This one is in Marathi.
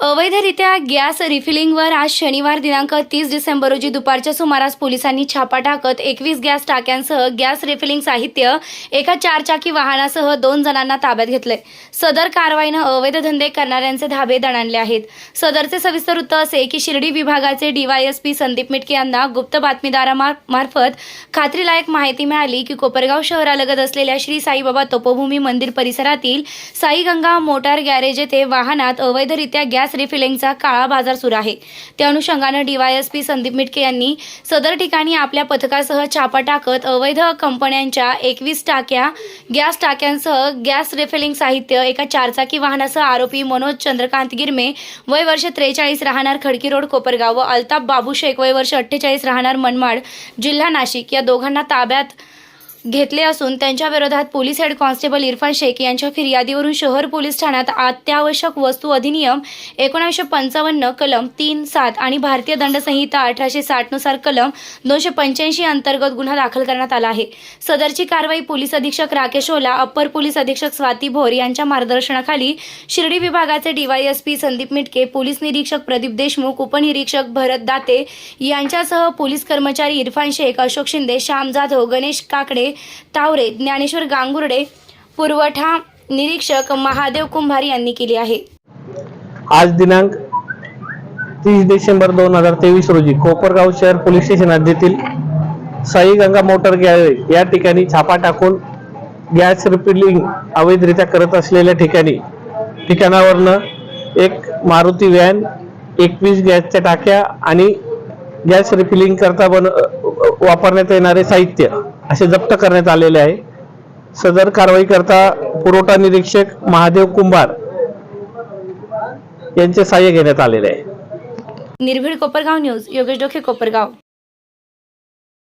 अवैधरित्या गॅस रिफिलिंगवर आज शनिवार दिनांक तीस डिसेंबर रोजी दुपारच्या सुमारास पोलिसांनी छापा टाकत एकवीस गॅस टाक्यांसह गॅस रिफिलिंग साहित्य एका चारचाकी वाहनासह दोन जणांना ताब्यात घेतले सदर कारवाईनं अवैध धंदे करणाऱ्यांचे धाबे दणाणले आहेत. सदरचे सविस्तर वृत्त असे की शिर्डी विभागाचे डीवायएसपी संदीप मिटके यांना गुप्त बातमीदारामार्फत खात्रीलायक माहिती मिळाली की कोपरगाव शहरालगत असलेल्या श्री साईबाबा तपोभूमी मंदिर परिसरातील साईगंगा मोटार गॅरेज येथे वाहनात अवैधरित्या गॅस रिफिलिंगचा काळा बाजार सुरू आहे. त्या अनुषंगानं डीवायएसपी संदीप मिटके यांनी सदर ठिकाणी आपल्या पथकासह छापा टाकत अवैध कंपन्यांच्या एकवीस टाक्या गॅस टाक्यांसह गॅस रिफिलिंग साहित्य एका चारचाकी वाहनासह आरोपी मनोज चंद्रकांत गिरमे वय वर्ष त्रेचाळीस राहणार खडकी रोड कोपरगाव व अल्ताफ बाबू शेख वय वर्ष अठ्ठेचाळीस राहणार मनमाड जिल्हा नाशिक. या दोघांना ताब्यात घेतले असून त्यांच्याविरोधात police head constable Irfan Shaikh यांच्या फिर्यादीवरून शहर पोलीस ठाण्यात अत्यावश्यक वस्तू अधिनियम एकोणीसशे पंचावन्न कलम तीन सात आणि भारतीय दंडसंहिता अठराशे साठनुसार कलम दोनशे पंच्याऐंशी अंतर्गत गुन्हा दाखल करण्यात आला आहे. सदरची कारवाई पोलीस अधीक्षक राकेश ओला अप्पर पोलीस अधीक्षक स्वाती भोर यांच्या मार्गदर्शनाखाली शिर्डी विभागाचे डीवायएसपी संदीप मिटके पोलीस निरीक्षक प्रदीप देशमुख उपनिरीक्षक भरत दाते यांच्यासह पोलीस कर्मचारी इरफान शेख अशोक शिंदे श्याम जाधव गणेश काकडे तावरे ज्ञानेश्वर गांगुर्डे पुरवठा निरीक्षक महादेव कुंभार यांनी केली आहे. आज दिनांक तीस डिसेंबर दोन हजार तेवीस रोजी कोपरगाव शहर पोलीस स्टेशन हद्दीतील साई गंगा मोटर गॅरेज या ठिकाणी छापा टाकून गॅस रिफिलिंग अवैधरित्या करत असलेल्या ठिकाणी ठिकाणावरनं एक मारुती व्हॅन एकवीस गॅसच्या टाक्या आणि गॅस रिफिलिंग करता बन वापरण्यात येणारे साहित्य असे जप्त करण्यात आलेले आहे. सदर कारवाई करता पुरवठा निरीक्षक महादेव कुंभार यांचे सहाय्य घेण्यात आलेले आहे. निर्भीड कोपरगाव न्यूज योगेश डोके कोपरगाव.